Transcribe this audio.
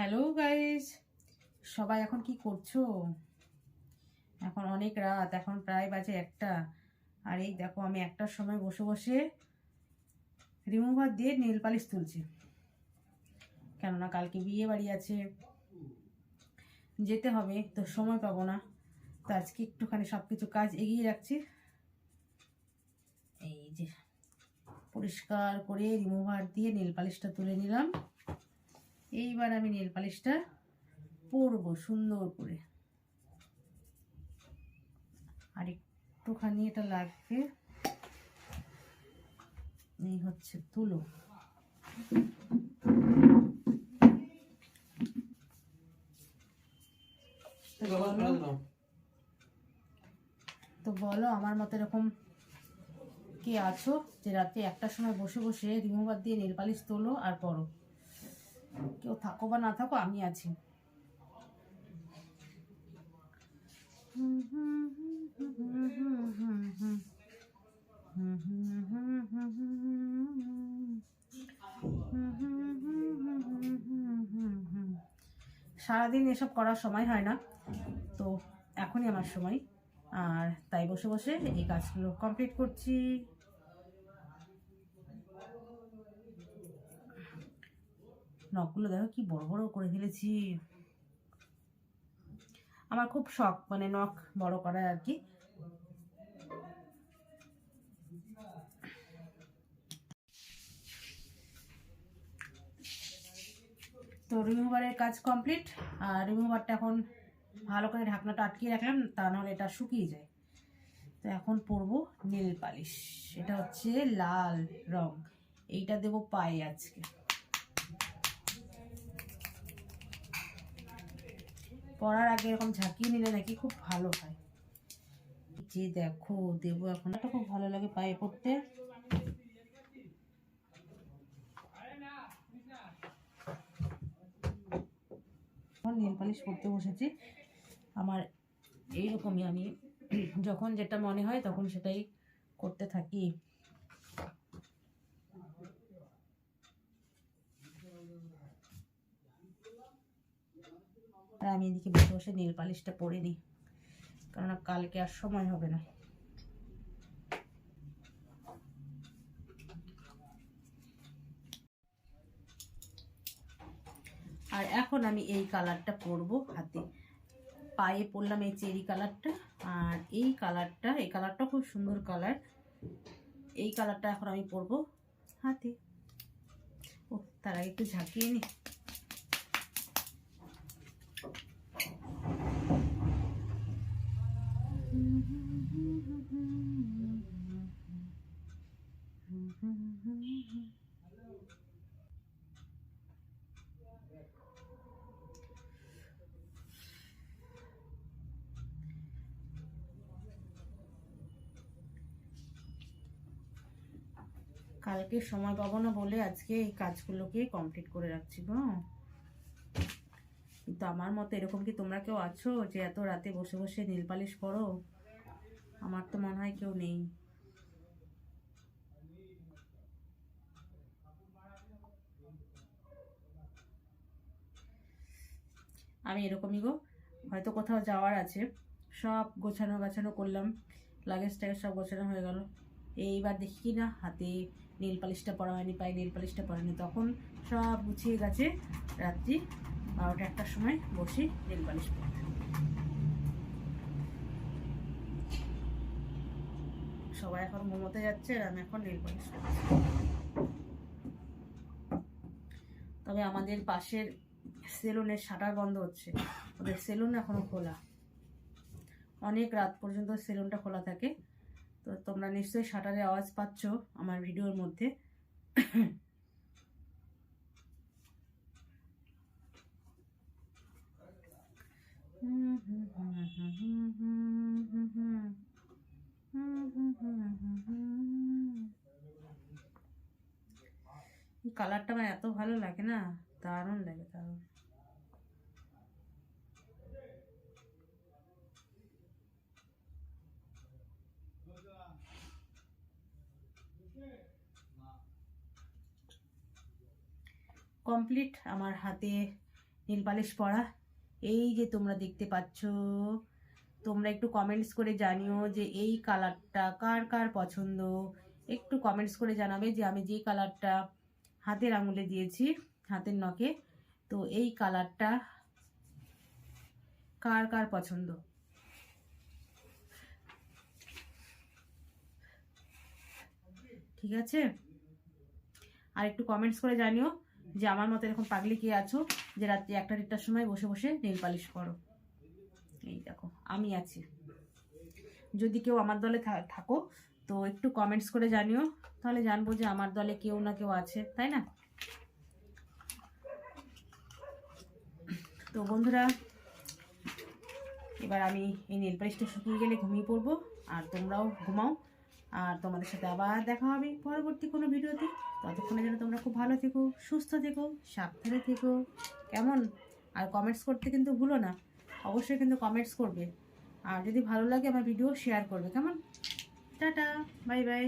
Hello guys সবাই এখন কি করছ? এখন অনেক রাত, এখন প্রায় বাজে একটা। আর এই দেখো, আমি একটার সময় বসে বসে রিমুভার দিয়ে নেল পালিশ তুলছি। কেননা কালকে বিয়ে বাড়ি আছে। যেতে হবে, তো সময় পাবো না। তো আজকে একটুখানি সব কিছু কাজ এগিয়ে রাখছি। এই যে, পরিষ্কার করে রিমুভার দিয়ে নেল পালিশটা তুলে নিলাম। এইবার আমি নেল পালিশটা পরবো সুন্দর করে। আর একটুখানি এটা লাগবে। এই হচ্ছে তুলো। তো বলো- আমার মতো এরকম কে আছো যে রাতে একটার সময় বসে বসে রিমুভার দিয়ে নেল পালিশ তোলো আর পরো। কেউ থাকো বা না থাকো আমি আছি। সারাদিন এসব করার সময় হয় না, তো এখনই আমার সময়। আর তাই বসে বসে এই কাজগুলো কমপ্লিট করছি। নখগুলো দেখো কি বড় বড় করে ফেলেছি। আমার খুব শখ মানে নখ বড় করার আর কি। তো রিমুভারের কাজ কমপ্লিট আর রিমুভারটা এখন ভালো করে ঢাকনাটা আটকিয়ে রাখলাম, তা নাহলে এটা শুকিয়ে যায়। তো এখন পরবো নীল পালিশ এটা হচ্ছে লাল রং, এইটা দেবো পায়ে আজকে। পরার আগে এরকম ঝাঁকিয়ে নিলে নাকি খুব ভালো হয়। যে দেখো, দেবো এখন। এটা খুব ভালো লাগে পায়ে পড়তে। নেল পালিশ করতে বসেছি। আমার এইরকমই আমি, যখন যেটা মনে হয় তখন সেটাই করতে থাকি। আর আমি এদিকে বসে বসে নীল পালিশটা পরে নিই। কারণ কালকে আর সময় হবে না। আর এখন আমি এই কালারটা পরবো হাতে। পায়ে পরলাম এই চেরি কালারটা আর এই কালারটা এই কালারটা খুব সুন্দর কালার এই কালারটা এখন আমি পরবো হাতে। ও তার আগে একটু ঝাঁকিয়ে নি। কালকে সময় পাবো না বলে আজকে এই কাজগুলোকে কমপ্লিট করে রাখছি গো কিন্তু আমার মতো এরকম কি তোমরা কেউ আছো যে এত রাতে বসে বসে নীল পালিশ করো? আমার তো মনে হয় কেউ নেই। আমি এরকমই গো, হয়তো কোথাও যাওয়ার আছে। সব গোছানো গাছানো করলাম লাগেজ ট্যাগেজ সব গোছানো হয়ে গেল। এইবার দেখি না, হাতে নীল পালিশটা পরা হয়নি, পায়ে নীল পালিশটা পরানি। তখন সব গুছিয়ে গেছে রাত্রি বারোটা একটার সময় বসি নীল পালিশ পরতে সবাই এখন ঘুমোতে যাচ্ছে আর আমি এখন নীল পালিশ করছি। তবে আমাদের পাশের সেলুনের শাটার বন্ধ হচ্ছে। ওদের সেলুন এখনও খোলা। অনেক রাত পর্যন্ত সেলুনটা খোলা থাকে। তো তোমরা নিশ্চয়ই শাটারের আওয়াজ পাচ্ছ আমার ভিডিওর মধ্যে। কালারটা আমার এত ভালো লাগে না, দারুণ লাগে দারুণ। কমপ্লিট আমার হাতে নীল পালিশ পরা। এই যে তোমরা দেখতে পাচ্ছ তোমরা একটু কমেন্টস করে জানিও যে এই কালারটা কার কার পছন্দ? একটু কমেন্টস করে জানাবে যে আমি যে কালারটা হাতের আঙুলে দিয়েছি, হাতের নখে, তো এই কালারটা কার কার পছন্দ? ঠিক আছে? আর একটু কমেন্টস করে জানিও যে আমার মতো এরকম পাগলি কে আছো যে রাত্রি একটা দেড়টার সময় বসে বসে নেল পালিশ করো। এই দেখো, আমি আছি। যদি কেউ আমার দলে থাকো, তো একটু কমেন্টস করে জানিও। তাহলে জানব যে আমার দলে কেউ না কেউ আছে, তাই না? তো বন্ধুরা, এবার আমি এই নেল পালিশটা শুকিয়ে গেলে ঘুমিয়ে পড়ব, আর তোমরাও ঘুমাও। আর তোমাদের সাথে আবার দেখা হবে পরবর্তী কোনো ভিডিওতে। ততক্ষণে যেন তোমরা খুব ভালো থেকো, সুস্থ থেকো, সাবধানে থেকো। কেমন? আর কমেন্টস করতে কিন্তু ভুলো না। অবশ্যই কিন্তু কমেন্টস করবে। আর যদি ভালো লাগে আমার ভিডিও শেয়ার করবে। কেমন? Tata bye bye